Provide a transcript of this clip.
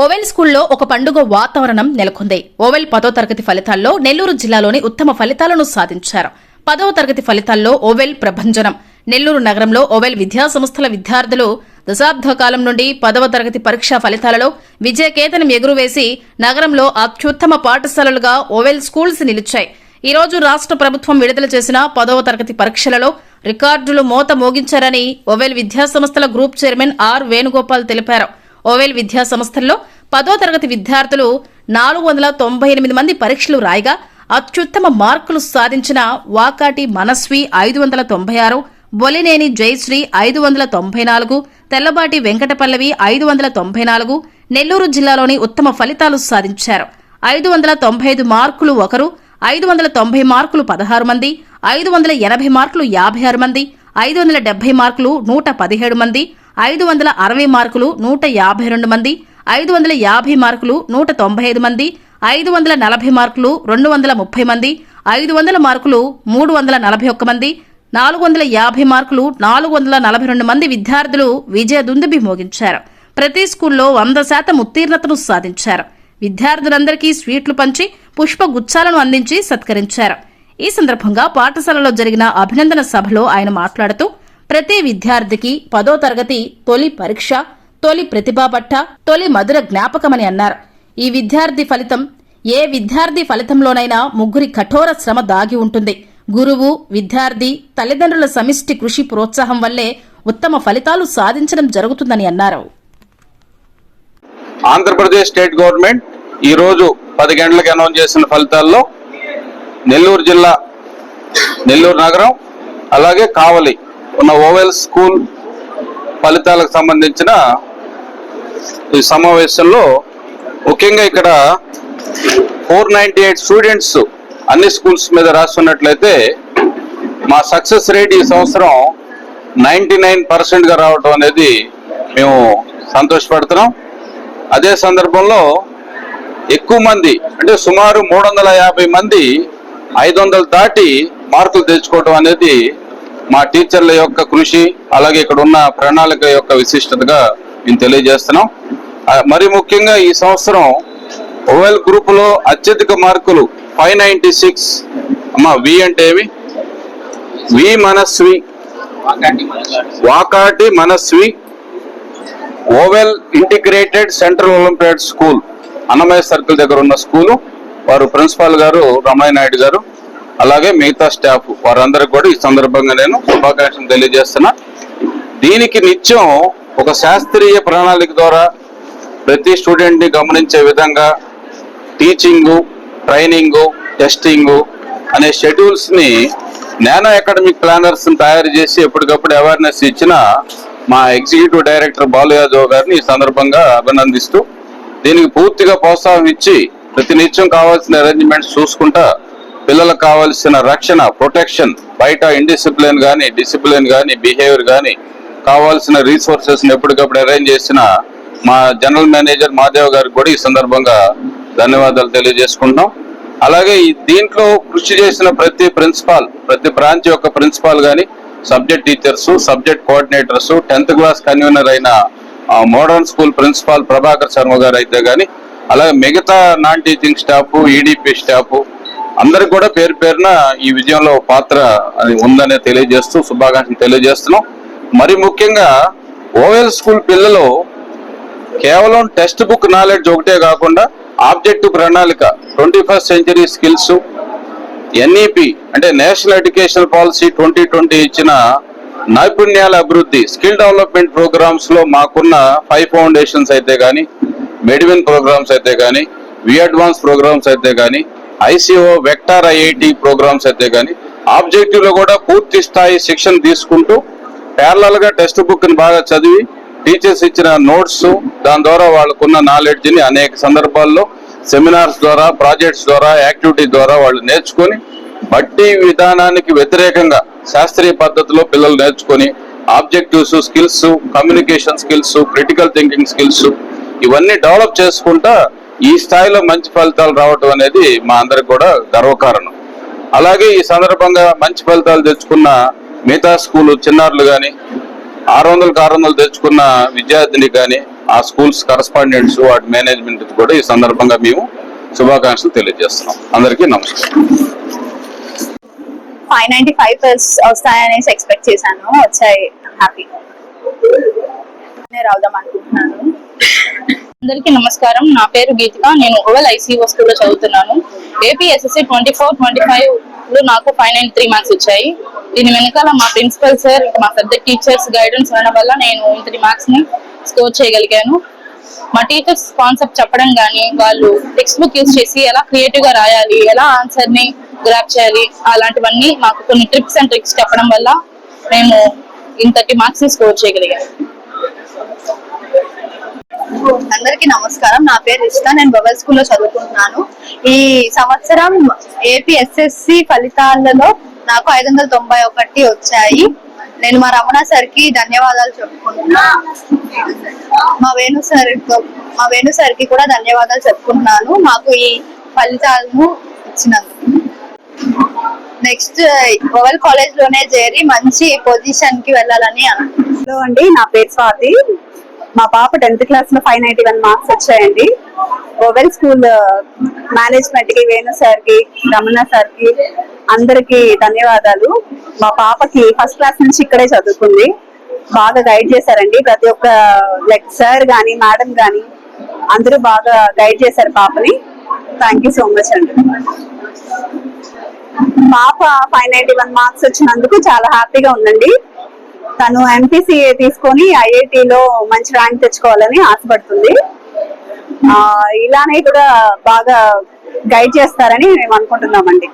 Oval స్కూల్లో ఒక పండుగ వాతావరణం నెలకొంది. ఓవెల్ పదో తరగతి ఫలితాల్లో నెల్లూరు జిల్లాలోని ఉత్తమ ఫలితాలను సాధించారు. పదవ తరగతి ఫలితాల్లో ఓవెల్ ప్రభంజనం. నెల్లూరు నగరంలో ఓవెల్ విద్యా సంస్థల విద్యార్థులు దశాబ్ద కాలం నుండి పదవ తరగతి పరీక్షా ఫలితాలలో విజయకేతనం ఎగురువేసి నగరంలో అత్యుత్తమ పాఠశాలలుగా ఓవెల్ స్కూల్స్ నిలిచాయి. ఈ రోజు రాష్ట్ర ప్రభుత్వం విడుదల చేసిన పదవ తరగతి పరీక్షలలో రికార్డులు మోత మోగించారని ఓవెల్ విద్యాసంస్థల గ్రూప్ చైర్మన్ ఆర్ వేణుగోపాల్ తెలిపారు. ఓవెల్ విద్యా సంస్థల్లో పదో తరగతి విద్యార్థులు నాలుగు వందల తొంభై ఎనిమిది మంది పరీక్షలు రాయగా అత్యుత్తమ మార్కులు సాధించిన వాకాటి మనస్వి ఐదు వందల తొంభై ఆరు బొలినేని జయశ్రీ ఐదు వందల తొంభై నాలుగు తెల్లబాటి వెంకటపల్లవి ఐదు వందల తొంభై నాలుగు నెల్లూరు జిల్లాలోని ఉత్తమ ఫలితాలు సాధించారు. ఐదు వందల తొంభై ఐదు మార్కులు ఒకరు ఐదు వందల తొంభై మార్కులు పదహారు మంది ఐదు వందల ఎనభై మార్కులు యాభై ఆరు మంది ఐదు వందల డెబ్బై మార్కులు నూట పదిహేడు మంది ఐదు వందల అరవై మార్కులు నూట యాభై రెండు మంది ఐదు వందల యాభై మార్కులు నూట తొంభై ఐదు మంది ఐదు వందల నలభై మార్కులు రెండు వందల ముప్పై మంది ఐదు వందల మార్కులు మూడు వందల నలభై ఒక్క మంది నాలుగు వందల యాభై మార్కులు నాలుగు వందల నలభై రెండు మంది విద్యార్థులు విజయ దుందుబి మోగించారు. ప్రతి స్కూల్లో వంద శాతం ఉత్తీర్ణతను సాధించారు. విద్యార్థులందరికీ స్వీట్లు పంచి పుష్పగుచ్చాలను అందించి సత్కరించారు. ఈ సందర్భంగా పాఠశాలలో జరిగిన అభినందన సభలో ఆయన మాట్లాడుతూ ప్రతి విద్యార్థికి పదో తరగతి తొలి పరీక్ష తొలి ప్రతిభా పట్ట తొలి మధుర జ్ఞాపకమని అన్నారు. ఈ విద్యార్థి ఫలితం ఏ విద్యార్థి ఫలితంలోనైనా ముగ్గురి కఠోర శ్రమ దాగి ఉంటుంది. గురువు విద్యార్థి తల్లిదండ్రుల సమిష్టి కృషి ప్రోత్సాహం వల్లే ఉత్తమ ఫలితాలు సాధించడం జరుగుతుందని అన్నారు. ఆంధ్రప్రదేశ్ స్టేట్ గవర్నమెంట్ ఈరోజు పది గంటలకు అనౌన్స్ చేసిన ఫలితాల్లో నెల్లూరు జిల్లా నెల్లూరు నగరం అలాగే కావలి ఉన్న ఓవెల్ స్కూల్ ఫలితాలకు సంబంధించిన ఈ సమావేశంలో ముఖ్యంగా ఇక్కడ ఫోర్ నైంటీ ఎయిట్ స్టూడెంట్స్ అన్ని స్కూల్స్ మీద రాస్తున్నట్లయితే మా సక్సెస్ రేట్ ఈ సంవత్సరం నైంటీ నైన్ పర్సెంట్గా రావడం అనేది మేము సంతోషపడుతున్నాం. అదే సందర్భంలో ఎక్కువ మంది అంటే సుమారు మూడు వందల యాభై మంది ఐదు వందలు దాటి మార్కులు తెచ్చుకోవడం అనేది మా టీచర్ల యొక్క కృషి అలాగే ఇక్కడ ఉన్న ప్రణాళిక యొక్క విశిష్టతగా మేము తెలియజేస్తున్నాం. మరి ముఖ్యంగా ఈ సంవత్సరం ఓవెల్ గ్రూప్లో అత్యధిక మార్కులు ఫైవ్ నైన్టీ సిక్స్ అమ్మా వి అంటే ఏమి? V Manasvi Vakati Manasvi Oval integrated central Olympiad school Annamayya circle దగ్గర ఉన్న స్కూలు వారు ప్రిన్సిపాల్ గారు రమణయ్య నాయుడు గారు అలాగే మిగతా స్టాఫ్ వారందరికి కూడా ఈ సందర్భంగా నేను శుభాకాంక్షలు తెలియజేస్తున్నా. దీనికి నిత్యం ఒక శాస్త్రీయ ప్రణాళిక ద్వారా ప్రతి స్టూడెంట్ని గమనించే విధంగా టీచింగు ట్రైనింగు టెస్టింగు అనే షెడ్యూల్స్ని నానో అకాడమిక్ ప్లానర్స్ని తయారు చేసి ఎప్పటికప్పుడు అవేర్నెస్ ఇచ్చిన మా ఎగ్జిక్యూటివ్ డైరెక్టర్ బాలు యాదవ్ గారిని ఈ సందర్భంగా అభినందిస్తూ దీనికి పూర్తిగా ప్రోత్సాహం ఇచ్చి ప్రతినిత్యం కావాల్సిన అరేంజ్మెంట్స్ చూసుకుంటా పిల్లలకు కావాల్సిన రక్షణ ప్రొటెక్షన్ బయట ఇండిసిప్లిన్ కానీ డిసిప్లిన్ కానీ బిహేవియర్ కానీ కావాల్సిన రీసోర్సెస్ని ఎప్పటికప్పుడు అరేంజ్ చేసిన మా జనరల్ మేనేజర్ మాదేవ్ గారికి కూడా ఈ సందర్భంగా ధన్యవాదాలు తెలియజేసుకుంటాం అలాగే ఈ దీంట్లో కృషి చేసిన ప్రతి ప్రిన్సిపాల్ ప్రతి బ్రాంచ్ యొక్క ప్రిన్సిపాల్ కానీ subject teachers subject coordinators tenth class convener అయిన modern school principal Prabhakar Sharma garu అయితే కానీ అలాగే మిగతా non teaching staff EDP staff అందరికి కూడా పేరు పేరున ఈ విజయంలో పాత్ర అది ఉందనే తెలియజేస్తూ శుభాకాంక్షలు తెలియజేస్తున్నాం. మరి ముఖ్యంగా ఓవెల్ స్కూల్ పిల్లలు కేవలం టెక్స్ట్ బుక్ నాలెడ్జ్ ఒకటే కాకుండా ఆబ్జెక్టివ్ ప్రణాళిక twenty first century skills NEP అంటే national education policy twenty twenty ఇచ్చిన నైపుణ్యాల అభివృద్ధి స్కిల్ డెవలప్మెంట్ ప్రోగ్రామ్స్లో మాకున్న ఫైవ్ ఫౌండేషన్స్ అయితే కానీ మెడివిన్ ప్రోగ్రామ్స్ అయితే కానీ వి అడ్వాన్స్ ప్రోగ్రామ్స్ అయితే కానీ ఐసీఓ వెక్టార్ ఐఐటి ప్రోగ్రామ్స్ అయితే కానీ ఆబ్జెక్టివ్లో కూడా పూర్తి స్థాయి శిక్షణ తీసుకుంటూ ప్యారలల్గా టెక్స్ట్ బుక్ని బాగా చదివి టీచర్స్ ఇచ్చిన నోట్స్ దాని ద్వారా వాళ్ళకున్న నాలెడ్జ్ని అనేక సందర్భాల్లో సెమినార్స్ ద్వారా ప్రాజెక్ట్స్ ద్వారా యాక్టివిటీ ద్వారా వాళ్ళు నేర్చుకొని బట్టి విధానానికి వ్యతిరేకంగా శాస్త్రీయ పద్ధతిలో పిల్లలు నేర్చుకొని objectives skills communication skills critical thinking skills ఇవన్నీ డెవలప్ చేసుకుంటా ఈ స్థాయిలో మంచి ఫలితాలు రావటం అనేది మా అందరికి కూడా గర్వకారణం. అలాగే ఈ సందర్భంగా మంచి ఫలితాలు తెచ్చుకున్న మిగతా స్కూల్ చిన్నారులు కానీ ఆరు వందలకు ఆరు వందలు తెచ్చుకున్న విద్యార్థిని కానీ ఆ స్కూల్స్ కరస్పాండెంట్స్ వాటి మేనేజ్మెంట్ కూడా ఈ సందర్భంగా మేము శుభాకాంక్షలు తెలియజేస్తున్నాం. అందరికీ నమస్కారం. ఫైవ్ నైన్టీ ఫైవ్ వస్తాయనేసి ఎక్స్పెక్ట్ చేశాను. వచ్చాయి. హ్యాపీ. రావుదాం అనుకుంటున్నాను. అందరికీ నమస్కారం. నా పేరు గీతిక. నేను ఓవెల్ ఐసీఓ స్కూల్లో చదువుతున్నాను. AP SSC twenty four twenty ఫైవ్లో నాకు ఫైవ్ నైన్ త్రీ మార్క్స్ వచ్చాయి. దీని వెనకాల మా ప్రిన్సిపల్ సార్ మా సబ్జెక్ట్ టీచర్స్ గైడెన్స్ ఉండడం వల్ల నేను ఇంతటి మార్క్స్ని స్కోర్ చేయగలిగాను. మా టీచర్స్ కాన్సెప్ట్ చెప్పడం కానీ వాళ్ళు టెక్స్ట్ బుక్ యూస్ చేసి ఎలా క్రియేటివ్గా రాయాలి ఎలా ఆన్సర్ని గ్రాప్ చేయాలి అలాంటివన్నీ మాకు కొన్ని ట్రిప్స్ అండ్ ట్రిక్స్ చెప్పడం వల్ల మేము ఇంతటి మార్క్స్ని స్కోర్ చేయగలిగాము అందరికీ నమస్కారం. నా పేరు ఇష్ట. నేను బబల్ స్కూల్లో చదువుకుంటున్నాను. ఈ సంవత్సరం ఏపీ ఎస్ఎస్సి ఫలితాలలో నాకు ఐదు వందల తొంభై ఒకటి వచ్చాయి. నేను మా రమణ సార్కి ధన్యవాదాలు చెప్పుకుంటున్నాను మా వేణు సార్ మా వేణు సార్కి కూడా ధన్యవాదాలు చెప్పుకుంటున్నాను. మాకు ఈ ఫలితాలను ఇచ్చినందుకు. నెక్స్ట్ మొబైల్ కాలేజ్లోనే చేరి మంచి పొజిషన్కి వెళ్ళాలని అనుకుంటున్నాను. హలో అండి నా పేరు స్వాతి. మా పాప టెన్త్ క్లాస్లో ఫైవ్ నైన్టీ వన్ మార్క్స్ వచ్చాయండి. ఓవెల్ స్కూల్ మేనేజ్మెంట్కి వేణు సార్కి రమణ సార్కి అందరికి ధన్యవాదాలు. మా పాపకి ఫస్ట్ క్లాస్ నుంచి ఇక్కడే చదువుకుంది. బాగా గైడ్ చేశారండి. ప్రతి ఒక్క లైక్ సార్ గాని మేడం గాని అందరూ బాగా గైడ్ చేశారు పాపని. థ్యాంక్ యూ సో మచ్ అండి. పాప ఫైవ్ నైన్టీ వన్ మార్క్స్ వచ్చినందుకు చాలా హ్యాపీగా ఉందండి. తను ఎంపీసీఏ తీసుకొని ఐఐటిలో మంచి ర్యాంక్ తెచ్చుకోవాలని ఆశపడుతుంది. ఇలానే కూడా బాగా గైడ్ చేస్తారని మేము అనుకుంటున్నామండి.